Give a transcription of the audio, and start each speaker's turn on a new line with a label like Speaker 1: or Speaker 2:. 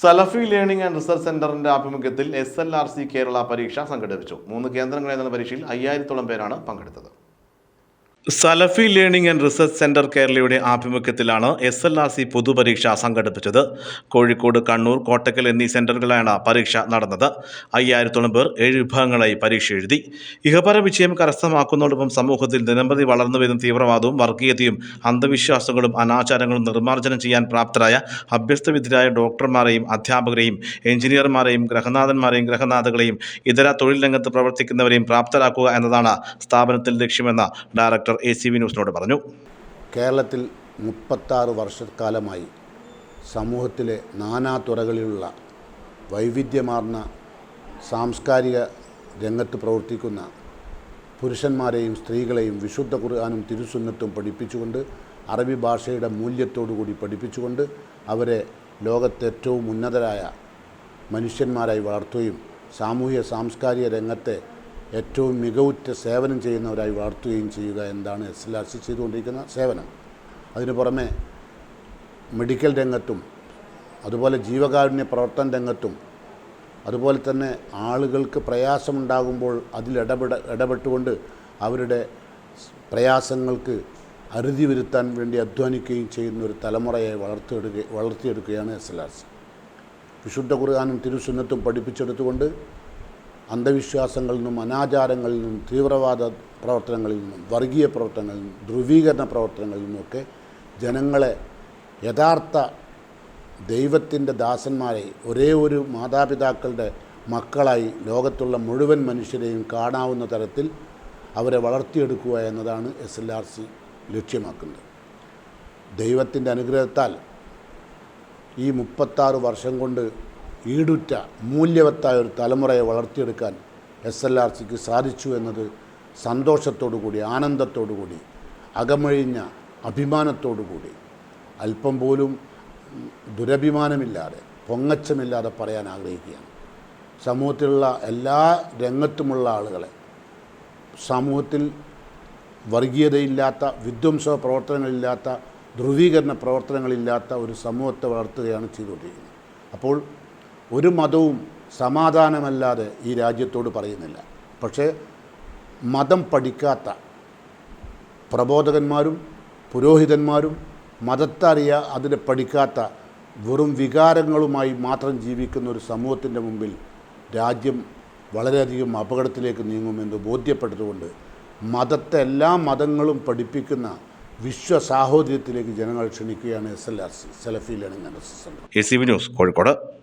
Speaker 1: Salafi learning and research സെന്ററിന്റെ ആഭിമുഖ്യത്തിൽ S L R C Kerala പരീക്ഷ സംഘടിപ്പിച്ചു. മൂന്ന് കേന്ദ്രങ്ങളിൽ നടന്ന പരീക്ഷയിൽ അയ്യായിരത്തോളം പേരാണ് പങ്കെടുത്തത്. Salafi learning and research centre കേരളയുടെ ആഭിമുഖ്യത്തിലാണ് എസ് എൽ ആർ സി പൊതുപരീക്ഷ സംഘടിപ്പിച്ചത്. കോഴിക്കോട് കണ്ണൂർ കോട്ടക്കൽ എന്നീ സെന്ററുകളിലാണ് പരീക്ഷ നടന്നത്. അയ്യായിരത്തോളം പേർ ഏഴ് വിഭാഗങ്ങളായി പരീക്ഷ എഴുതി. ഇഹപര വിജയം കരസ്ഥമാക്കുന്നതോടൊപ്പം സമൂഹത്തിൽ ദിനംപ്രതി വളർന്നു വരുന്ന തീവ്രവാദവും വർഗീയതയും അന്ധവിശ്വാസങ്ങളും അനാചാരങ്ങളും നിർമ്മാർജനം ചെയ്യാൻ പ്രാപ്തരായ അഭ്യസ്തവിദ്യരായ ഡോക്ടർമാരെയും അധ്യാപകരെയും എഞ്ചിനീയർമാരെയും ഗ്രഹനാഥന്മാരെയും ഗ്രഹനാഥകളെയും ഇതര തൊഴിൽ രംഗത്ത് പ്രവർത്തിക്കുന്നവരെയും പ്രാപ്തരാക്കുക എന്നതാണ് സ്ഥാപനത്തിൽ ലക്ഷ്യമെന്ന ഡയറക്ടർ എ സി വി ന്യൂസിനോട് പറഞ്ഞു.
Speaker 2: കേരളത്തിൽ മുപ്പത്താറ് വർഷക്കാലമായി സമൂഹത്തിലെ നാനാ തുറകളിലുള്ള വൈവിധ്യമാർന്ന സാംസ്കാരിക രംഗത്ത് പ്രവർത്തിക്കുന്ന പുരുഷന്മാരെയും സ്ത്രീകളെയും വിശുദ്ധ ഖുർആാനും തിരുസുന്നത്തും പഠിപ്പിച്ചുകൊണ്ട് അറബി ഭാഷയുടെ മൂല്യത്തോടുകൂടി പഠിപ്പിച്ചുകൊണ്ട് അവരെ ലോകത്തെ ഏറ്റവും ഉന്നതരായ മനുഷ്യന്മാരായി വളർത്തുകയും സാമൂഹ്യ സാംസ്കാരിക രംഗത്തെ ഏറ്റവും മികവുറ്റ സേവനം ചെയ്യുന്നവരായി വളർത്തുകയും ചെയ്യുക എന്നതാണ് എസ് എൽ ആർ സി ചെയ്തുകൊണ്ടിരിക്കുന്ന സേവനം. അതിനു പുറമെ മെഡിക്കൽ രംഗത്തും അതുപോലെ ജീവകാരുണ്യ പ്രവർത്തന രംഗത്തും അതുപോലെ തന്നെ ആളുകൾക്ക് പ്രയാസമുണ്ടാകുമ്പോൾ അതിൽ ഇടപെട ഇടപെട്ടുകൊണ്ട് അവരുടെ പ്രയാസങ്ങൾക്ക് അറുതി വരുത്താൻ വേണ്ടി അധ്വാനിക്കുകയും ചെയ്യുന്ന ഒരു തലമുറയെ വളർത്തിയെടുക്കുക വളർത്തിയെടുക്കുകയാണ് എസ് എൽ ആർ സി വിശുദ്ധ ഖുർആാനും തിരുസുന്നത്തും പഠിപ്പിച്ചെടുത്തുകൊണ്ട് അന്ധവിശ്വാസങ്ങളിൽ നിന്നും അനാചാരങ്ങളിൽ നിന്നും തീവ്രവാദ പ്രവർത്തനങ്ങളിൽ നിന്നും വർഗീയ പ്രവർത്തനങ്ങളിൽ നിന്നും ധ്രുവീകരണ പ്രവർത്തനങ്ങളിൽ നിന്നുമൊക്കെ ജനങ്ങളെ യഥാർത്ഥ ദൈവത്തിന്റെ ദാസന്മാരെ ഒരേ ഒരു മാതാപിതാക്കളുടെ മക്കളായി ലോകത്തുള്ള മുഴുവൻ മനുഷ്യരെയും കാണാവുന്ന തരത്തിൽ അവരെ വളർത്തിയെടുക്കുക എന്നതാണ് എസ് എൽ ആർ സി ലക്ഷ്യമാക്കുന്നത്. ദൈവത്തിന്റെ അനുഗ്രഹത്താൽ ഈ മുപ്പത്താറ് വർഷം കൊണ്ട് ഈടുറ്റ മൂല്യവത്തായ ഒരു തലമുറയെ വളർത്തിയെടുക്കാൻ എസ് എൽ ആർ സിക്ക് സാധിച്ചു എന്നത് സന്തോഷത്തോടു കൂടി ആനന്ദത്തോടു കൂടി അകമഴിഞ്ഞ അഭിമാനത്തോടു കൂടി അല്പം പോലും ദുരഭിമാനമില്ലാതെ പൊങ്ങച്ചമില്ലാതെ പറയാൻ ആഗ്രഹിക്കുകയാണ്. സമൂഹത്തിലുള്ള എല്ലാ രംഗത്തുമുള്ള ആളുകളെ സമൂഹത്തിൽ വർഗീയതയില്ലാത്ത വിധ്വംസ പ്രവർത്തനങ്ങളില്ലാത്ത ധ്രുവീകരണ പ്രവർത്തനങ്ങളില്ലാത്ത ഒരു സമൂഹത്തെ വളർത്തുകയാണ് ചെയ്തുകൊണ്ടിരിക്കുന്നത്. അപ്പോൾ ഒരു മതവും സമാധാനമല്ലാതെ ഈ രാജ്യത്തോട് പറയുന്നില്ല. പക്ഷേ മതം പഠിക്കാത്ത പ്രബോധകന്മാരും പുരോഹിതന്മാരും മതത്തറിയ അതിനെ പഠിക്കാത്ത വെറും വികാരങ്ങളുമായി മാത്രം ജീവിക്കുന്ന ഒരു സമൂഹത്തിന്റെ മുമ്പിൽ രാജ്യം വളരെയധികം അപകടത്തിലേക്ക് നീങ്ങുമെന്ന് ബോധ്യപ്പെട്ടതുകൊണ്ട് മതത്തെ എല്ലാ മതങ്ങളും പഠിപ്പിക്കുന്ന വിശ്വ സാഹോദര്യത്തിലേക്ക് ജനങ്ങൾ ക്ഷണിക്കുകയാണ് S L R C Salafi learning and
Speaker 1: Kozhikode.